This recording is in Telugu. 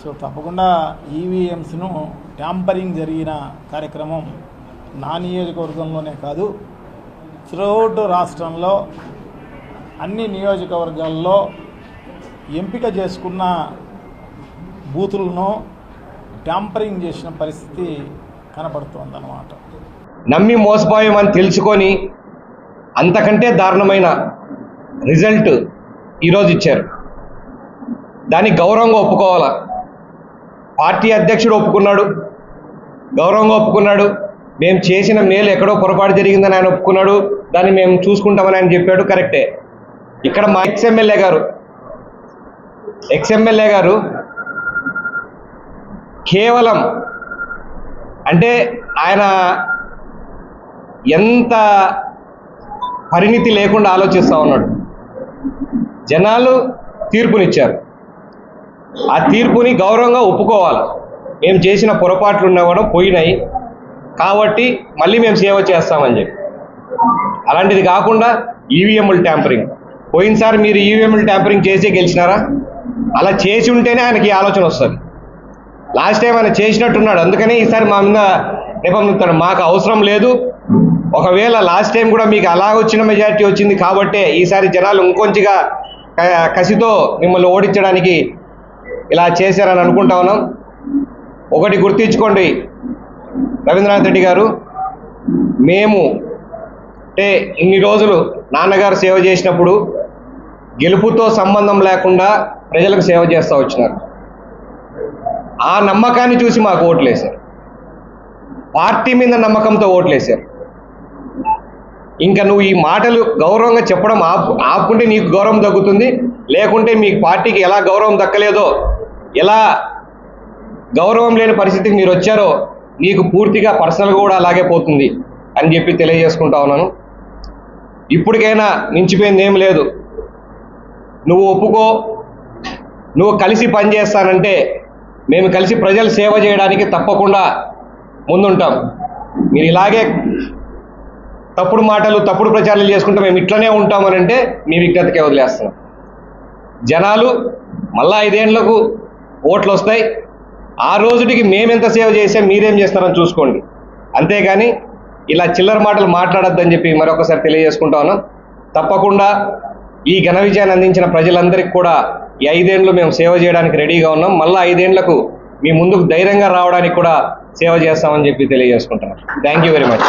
సో తప్పకుండా ఈవీఎంస్ను ట్యాంపరింగ్ జరిగిన కార్యక్రమం నా నియోజకవర్గంలోనే కాదు త్రూఅవుట్ రాష్ట్రంలో అన్ని నియోజకవర్గాల్లో ఎంపిక చేసుకున్న బూతులను ట్యాంపరింగ్ చేసిన పరిస్థితి కనపడుతోందన్నమాట నమ్మి మోసపోయామని తెలుసుకొని అంతకంటే దారుణమైన రిజల్ట్ ఈరోజు ఇచ్చారు. దానికి గౌరవంగా ఒప్పుకోవాలా? పార్టీ అధ్యక్షుడు ఒప్పుకున్నాడు గౌరవంగా ఒప్పుకున్నాడు. మేము చేసిన మేలు ఎక్కడో పొరపాటు జరిగిందని ఆయన ఒప్పుకున్నాడు. దాన్ని మేము చూసుకుంటామని ఆయన చెప్పాడు. కరెక్టే. ఇక్కడ మా ఎక్స్ఎమ్మెల్యే గారు ఎక్స్ఎమ్మెల్యే గారు కేవలం అంటే ఆయన ఎంత పరిణితి లేకుండా ఆలోచిస్తూ ఉన్నాడు. జనాలు తీర్పునిచ్చారు. ఆ తీర్పుని గౌరవంగా ఒప్పుకోవాలి. మేము చేసిన పొరపాట్లు ఉన్నా కూడా పోయినాయి. కాబట్టి మళ్ళీ మేము సేవ చేస్తామని చెప్పి. అలాంటిది కాకుండా ఈవీఎంలు ట్యాంపరింగ్. పోయినసారి మీరు ఈవీఎంలు ట్యాంపరింగ్ చేసే గెలిచినారా? అలా చేసి ఉంటేనే ఆయనకి ఆలోచన వస్తుంది. లాస్ట్ టైం ఆయన చేసినట్టున్నాడు. అందుకనే ఈసారి మా మీద నిబంధిస్తాడు మాకు అవసరం లేదు. ఒకవేళ లాస్ట్ టైం కూడా మీకు అలా వచ్చిన మెజారిటీ వచ్చింది కాబట్టే ఈసారి జనాలు ఇంకొంచిగా కసితో మిమ్మల్ని ఓడించడానికి ఇలా చేశారని అనుకుంటా ఉన్నాం. ఒకటి గుర్తించుకోండి. రవీంద్రనాథ్ రెడ్డి గారు మేము అంటే ఇన్ని రోజులు నాన్నగారు సేవ చేసినప్పుడు గెలుపుతో సంబంధం లేకుండా ప్రజలకు సేవ చేస్తూ వచ్చినారు. ఆ నమ్మకాన్ని చూసి మాకు ఓట్లేశారు. పార్టీ మీద నమ్మకంతో ఓట్లేశారు. ఇంకా నువ్వు ఈ మాటలు గౌరవంగా చెప్పడం ఆపు ఆపుకుంటే నీకు గౌరవం దక్కుతుంది. లేకుంటే మీ పార్టీకి ఎలా గౌరవం దక్కలేదో ఎలా గౌరవం లేని పరిస్థితికి మీరు వచ్చారో నీకు పూర్తిగా పర్సనల్గా కూడా అలాగే పోతుంది అని చెప్పి తెలియజేసుకుంటా ఉన్నాను. ఇప్పటికైనా మించిపోయింది ఏం లేదు. నువ్వు ఒప్పుకో. నువ్వు కలిసి పనిచేస్తానంటే మేము కలిసి ప్రజలు సేవ చేయడానికి తప్పకుండా ముందుంటాం. మీరు ఇలాగే తప్పుడు మాటలు తప్పుడు ప్రచారాలు చేసుకుంటే మేము ఇట్లనే ఉంటామని అంటే మీ విజ్ఞతకే వదిలేస్తున్నాం. జనాలు మళ్ళా ఐదేళ్ళకు ఓట్లు వస్తాయి. ఆ రోజుటికి మేమెంత సేవ చేసాం మీరేం చేస్తారని చూసుకోండి. అంతేగాని ఇలా చిల్లర మాటలు మాట్లాడొద్దని చెప్పి మరొకసారి తెలియజేసుకుంటా తప్పకుండా ఈ ఘన విజయాన్ని అందించిన ప్రజలందరికీ కూడా ఈ ఐదేండ్లు మేము సేవ చేయడానికి రెడీగా ఉన్నాం. మళ్ళీ ఐదేండ్లకు మీ ముందుకు ధైర్యంగా రావడానికి కూడా సేవ చేస్తామని చెప్పి తెలియజేసుకుంటున్నాం. Thank you very much